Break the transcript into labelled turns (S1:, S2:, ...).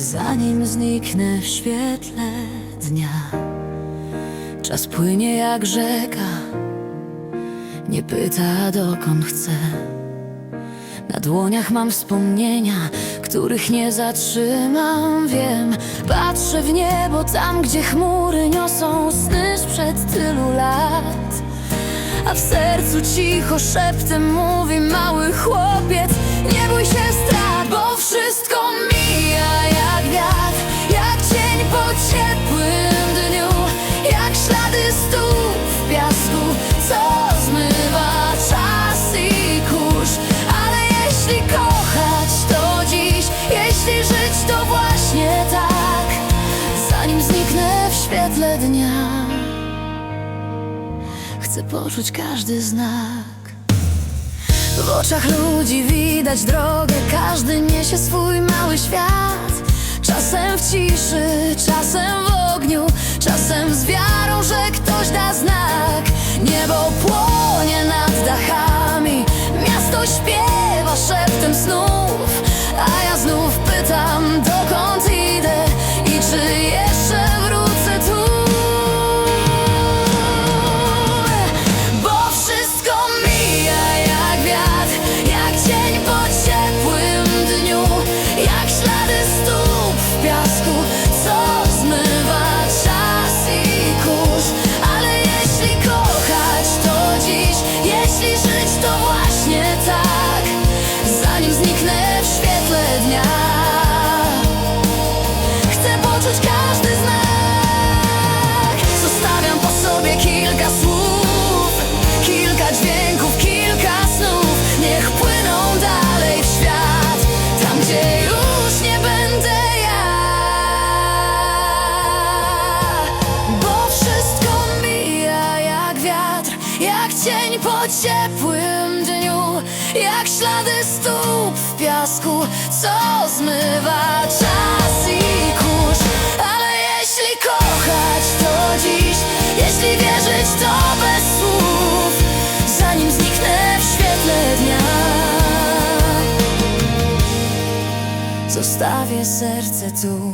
S1: Zanim zniknę w świetle dnia Czas płynie jak rzeka Nie pyta dokąd chcę. Na dłoniach mam wspomnienia Których nie zatrzymam, wiem. Patrzę w niebo tam, gdzie chmury niosą sny sprzed tylu lat. A w sercu cicho szeptem mówi mały chłopiec Nie bój się strat, bo wszystko To właśnie tak Zanim zniknę w świetle dnia. Chcę poczuć każdy znak. W oczach ludzi widać drogę Każdy niesie swój mały świat. Czasem w ciszy, czasem w ogniu Czasem z wiarą, że ktoś da znak. Niebo płonie nad dachami Miasto śpiewa szeptem snów żyć to właśnie tak, zanim zniknę w świetle dnia. Jak cień po ciepłym dniu Jak ślady stóp w piasku Co zmywa czas i kurz. Ale jeśli kochać to dziś Jeśli wierzyć to bez słów Zanim zniknę w świetle dnia. Zostawię serce tu